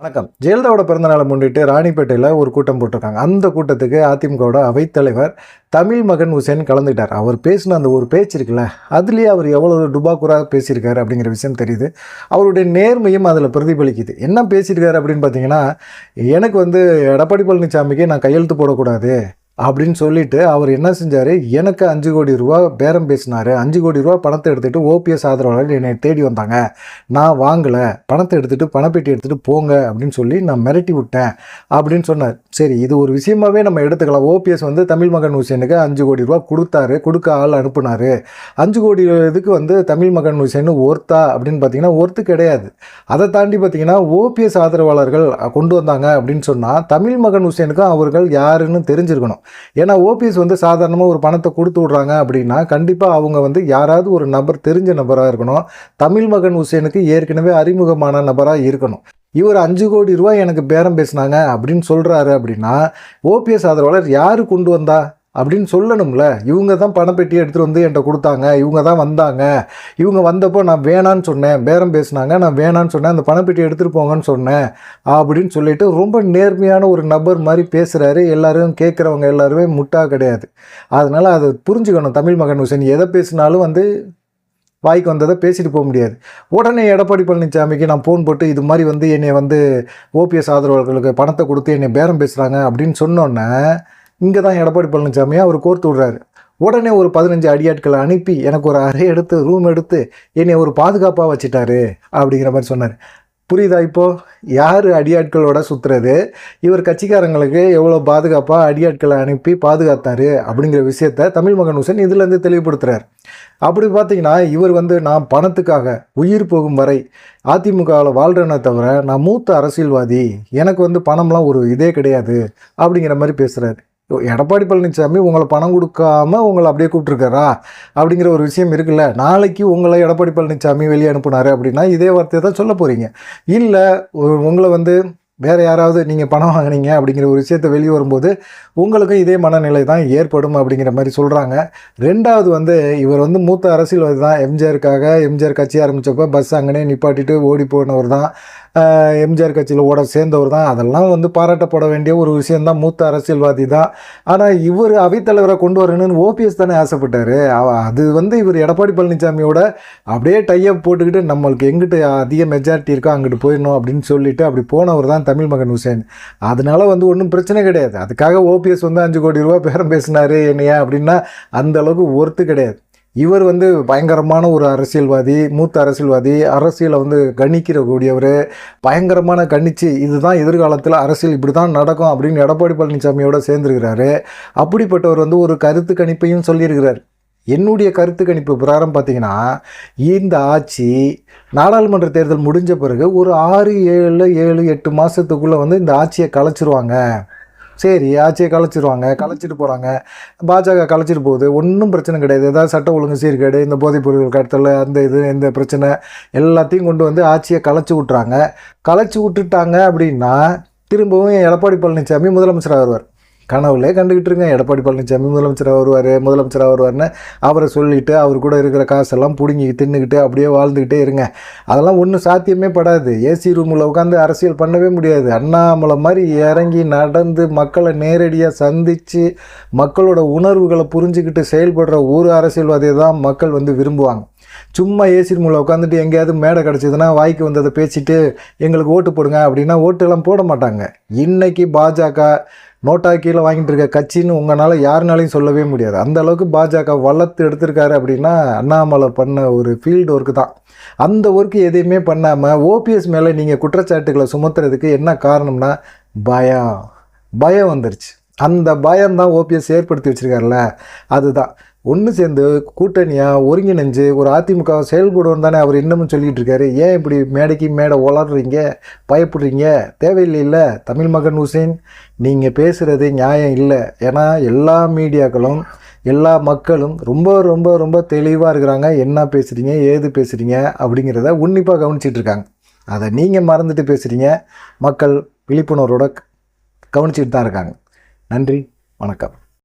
வணக்கம். ஜெயலலிதாவோட பிறந்தநாளை முன்னிட்டு ராணிப்பேட்டையில் ஒரு கூட்டம் போட்டிருக்காங்க. அந்த கூட்டத்துக்கு அதிமுகவோட அவைத்தலைவர் தமிழ் மகன் ஹுசேன் கலந்துக்கிட்டார் அவர் பேசின அந்த ஒரு பேச்சு இருக்குல்ல அதுலேயே அவர் எவ்வளோ டுபாக்குராக பேசியிருக்காரு அப்படிங்கிற விஷயம் தெரியுது. அவருடைய நேர்மையும் அதில் பிரதிபலிக்குது. என்ன பேசியிருக்காரு அப்படின்னு பார்த்தீங்கன்னா எனக்கு வந்து எடப்பாடி பழனிசாமிக்கு நான் கையெழுத்து போடக்கூடாது. அப்படின்னு சொல்லிட்டு அவர் என்ன செஞ்சார்? எனக்கு அஞ்சு கோடி ரூபா பேரம் பேசினார். அஞ்சு கோடி ரூபா பணத்தை எடுத்துகிட்டு ஓபிஎஸ் ஆதரவாளர் என்னை தேடி வந்தாங்க. நான் வாங்கலை. பணத்தை எடுத்துகிட்டு பணப்பெட்டி எடுத்துகிட்டு போங்க அப்படின்னு சொல்லி நான் மிரட்டி விட்டேன் அப்படின்னு சொன்னார். சரி இது ஒரு விஷயமாவே நம்ம எடுத்துக்கலாம். ஓபிஎஸ் வந்து தமிழ் மகன் ஹுசேனுக்கு அஞ்சு கோடி ரூபா கொடுத்தாரு. கொடுக்க ஆள் அனுப்புனார். அஞ்சு கோடி இதுக்கு வந்து தமிழ் மகன் ஹுசேன் ஒர்த்தா அப்படின்னு பார்த்தீங்கன்னா ஒர்த்து கிடையாது. அதை தாண்டி பார்த்தீங்கன்னா ஓபிஎஸ் ஆதரவாளர்கள் கொண்டு வந்தாங்க அப்படின்னு சொன்னால் தமிழ் மகன் ஹுசேனுக்கும் அவர்கள் யாருன்னு தெரிஞ்சிருக்கணும். ஏன்னா ஓபிஎஸ் வந்து சாதாரணமாக ஒரு பணத்தை கொடுத்து விட்றாங்க அப்படின்னா கண்டிப்பாக அவங்க வந்து யாராவது ஒரு நபர் தெரிஞ்ச நபராக இருக்கணும். தமிழ் மகன் ஹுசேனுக்கு ஏற்கனவே அறிமுகமான நபராக இருக்கணும். இவர் அஞ்சு கோடி ரூபாய் எனக்கு பேரம் பேசினாங்க அப்படின்னு சொல்கிறாரு அப்படின்னா ஓபிஎஸ் ஆதரவாளர் யார் கொண்டு வந்தா? அப்படின்னு சொல்லணும்ல. இவங்க தான் பணப்பெட்டியை எடுத்துகிட்டு வந்து என்கிட்ட கொடுத்தாங்க. இவங்க தான் வந்தாங்க. இவங்க வந்தப்போ நான் வேணான்னு சொன்னேன். பேரம் பேசினாங்க. நான் வேணான்னு சொன்னேன். அந்த பணப்பெட்டி எடுத்துகிட்டு போங்கன்னு சொன்னேன். அப்படின்னு சொல்லிட்டு ரொம்ப நேர்மையான ஒரு நபர் மாதிரி பேசுகிறாரு எல்லாரும் கேட்குறவங்க எல்லாருமே முட்டா கிடையாது. அதனால் அதை புரிஞ்சுக்கணும். தமிழ் மகன் ஹுசேன் எதை பேசினாலும் வந்து வாய்க்கு வந்ததை பேசிட்டு போக முடியாது. உடனே எடப்பாடி பழனிசாமிக்கு நான் ஃபோன் போட்டு இது மாதிரி வந்து என்னை வந்து ஓபிஎஸ் ஆதரவாளர்களுக்கு பணத்தை கொடுத்து என்னை பேரம் பேசுகிறாங்க அப்படின்னு சொன்னோன்னே இங்கே தான் எடப்பாடி பழனிசாமியை அவர் கோர்த்து விடுறாரு. உடனே ஒரு பதினஞ்சு அடியாட்களை அனுப்பி எனக்கு ஒரு அறை எடுத்து ரூம் எடுத்து என்னை ஒரு பாதுகாப்பாக வச்சுட்டாரு அப்படிங்கிற மாதிரி சொன்னார். புரியுதா இப்போது யார் அடியாட்களோட சுற்றுறது இவர் கட்சிக்காரங்களுக்கு எவ்வளோ பாதுகாப்பாக அடியாட்களை அனுப்பி பாதுகாத்தாரு அப்படிங்கிற விஷயத்த தமிழ் மகன் ஹுசன் இதுலேருந்து தெளிவுபடுத்துகிறார் அப்படி பார்த்தீங்கன்னா இவர் வந்து நான் பணத்துக்காக உயிர் போகும் வரை அதிமுகவில் வாழ்கிறேனே தவிர நான் மூத்த அரசியல்வாதி எனக்கு வந்து பணம்லாம் ஒரு இதே கிடையாது அப்படிங்கிற மாதிரி பேசுகிறாரு எடப்பாடி பழனிசாமி உங்களை பணம் கொடுக்காம உங்களை அப்படியே கூப்பிட்ருக்காரா அப்படிங்கிற ஒரு விஷயம் இருக்குல்ல. நாளைக்கு உங்களை எடப்பாடி பழனிசாமி வெளியே அனுப்புனாரு அப்படின்னா இதே வார்த்தையை தான் சொல்ல போகிறீங்க இல்லை உங்களை வந்து வேறு யாராவது நீங்கள் பணம் வாங்கினீங்க அப்படிங்கிற ஒரு விஷயத்தை வெளியே வரும்போது உங்களுக்கும் இதே மனநிலை தான் ஏற்படும் அப்படிங்கிற மாதிரி சொல்கிறாங்க ரெண்டாவது வந்து இவர் வந்து மூத்த அரசியல்வாதி தான். எம்ஜிஆருக்காக எம்ஜிஆர் கட்சி ஆரம்பித்தப்போ பஸ் அங்கனே நிப்பாட்டிட்டு ஓடி போனவர் தான். எம்ஜிஆர் கட்சியில் ஓட சேர்ந்தவர் தான். அதெல்லாம் வந்து பாராட்டப்பட வேண்டிய ஒரு விஷயந்தான் மூத்த அரசியல்வாதி தான். ஆனால் இவர் அவைத்தலைவரை கொண்டு வரணும்னு ஓபிஎஸ் தானே ஆசைப்பட்டார். அது வந்து இவர் எடப்பாடி பழனிசாமியோட அப்படியே டையப் போட்டுக்கிட்டு நம்மளுக்கு எங்கிட்ட அதிக மெஜாரிட்டி இருக்கோ அங்கிட்டு போயிடணும் அப்படின்னு சொல்லிட்டு அப்படி போனவர் தான் தமிழ் மகன் ஹுசேன் அதனால வந்து ஒன்றும் பிரச்சனை கிடையாது. அதுக்காக ஓபிஎஸ் வந்து அஞ்சு கோடி ரூபா பேரம் பேசினாரு என்னையா அப்படின்னா அந்த அளவுக்கு ஒர்த்து கிடையாது. இவர் வந்து பயங்கரமான ஒரு அரசியல்வாதி மூத்த அரசியல்வாதி அரசியலை வந்து கணிக்கிற கூடியவர் பயங்கரமான கணிச்சு இதுதான் எதிர்காலத்தில் அரசியல் இப்படி தான் நடக்கும் அப்படின்னு எடப்பாடி பழனிசாமியோட சேர்ந்துருக்கிறாரு. அப்படிப்பட்டவர் வந்து ஒரு கருத்து கணிப்பையும் சொல்லியிருக்கிறார். என்னுடைய கருத்து கணிப்பு பிரகாரம் பார்த்தீங்கன்னா இந்த ஆட்சி நாடாளுமன்ற தேர்தல் முடிஞ்ச பிறகு ஒரு ஆறு ஏழு ஏழு எட்டு மாதத்துக்குள்ளே வந்து இந்த ஆட்சியை கலைச்சிருவாங்க. சரி ஆட்சியை கலைச்சிருவாங்க கலைச்சிட்டு போகிறாங்க பாஜக கலைச்சிட்டு போகுது ஒன்றும் பிரச்சனை கிடையாது. ஏதாவது சட்ட ஒழுங்கு சீர்கேடு இந்த போதைப் பொருட்கள் கடத்தல் அந்த இது இந்த பிரச்சனை எல்லாத்தையும் கொண்டு வந்து ஆட்சியை கலைச்சி விட்றாங்க கலைச்சி விட்டுட்டாங்க அப்படின்னா திரும்பவும் எடப்பாடி பழனிசாமி முதலமைச்சராக வருவார் கனவுலே கண்டுக்கிட்டு இருங்க எடப்பாடி பழனிசாமி முதலமைச்சராக வருவார் முதலமைச்சராக வருவார்னு அவரை சொல்லிவிட்டு அவர் கூட இருக்கிற காசெல்லாம் பிடுங்கி தின்னுக்கிட்டு அப்படியே வாழ்ந்துக்கிட்டே இருங்க. அதெல்லாம் ஒன்றும் சாத்தியமே படாது. ஏசி ரூமில் உட்காந்து அரசியல் பண்ணவே முடியாது. அண்ணாமலை மாதிரி இறங்கி நடந்து மக்களை நேரடியாக சந்தித்து மக்களோட உணர்வுகளை புரிஞ்சுக்கிட்டு செயல்படுற ஒரு அரசியல்வாதியை தான் மக்கள் வந்து விரும்புவாங்க. சும்மா ஏசி ரூமில் உட்காந்துட்டு எங்கேயாவது மேடை கிடச்சிதுன்னா வாய்க்கு வந்ததை பேசிட்டு எங்களுக்கு ஓட்டு போடுங்க அப்படின்னா ஓட்டெல்லாம் போட மாட்டாங்க. இன்றைக்கி பாஜக நோட்டா கீழே வாங்கிட்டு இருக்க கட்சின்னு உங்களால் யாருனாலையும் சொல்லவே முடியாது. அந்த அளவுக்கு பாஜக வளர்த்து எடுத்திருக்காரு அப்படின்னா அண்ணாமலை பண்ண ஒரு ஃபீல்டு ஒர்க்கு தான். அந்த ஒர்க்கு எதையுமே பண்ணாமல் ஓபிஎஸ் மேலே நீங்கள் குற்றச்சாட்டுகளை சுமத்துறதுக்கு என்ன காரணம்னா பயம். பயம் வந்துருச்சு. அந்த பயம் தான் ஓபிஎஸ் ஏற்படுத்தி வச்சுருக்காருல்ல. அதுதான். ஒன்று சேர்ந்து கூட்டணியாக ஒருங்கிணைஞ்சு ஒரு அதிமுக செயல்படுவோம் தானே அவர் இன்னமும் சொல்லிகிட்டு இருக்காரு. ஏன் இப்படி மேடைக்கு மேடை வளர்றீங்க பயப்படுறீங்க? தேவையில்லைல்ல தமிழ் மகன் ஹுசேன் நீங்கள் பேசுகிறது நியாயம் இல்லை. ஏன்னா எல்லா மீடியாக்களும் எல்லா மக்களும் ரொம்ப ரொம்ப ரொம்ப தெளிவாக இருக்கிறாங்க. என்ன பேசுகிறீங்க ஏது பேசுகிறீங்க அப்படிங்கிறத உன்னிப்பாக கவனிச்சிட்டு இருக்காங்க. அதை நீங்கள் மறந்துட்டு பேசுகிறீங்க மக்கள் விழிப்புணர்வோட கவனிச்சிட்டு தான் இருக்காங்க. நன்றி வணக்கம்.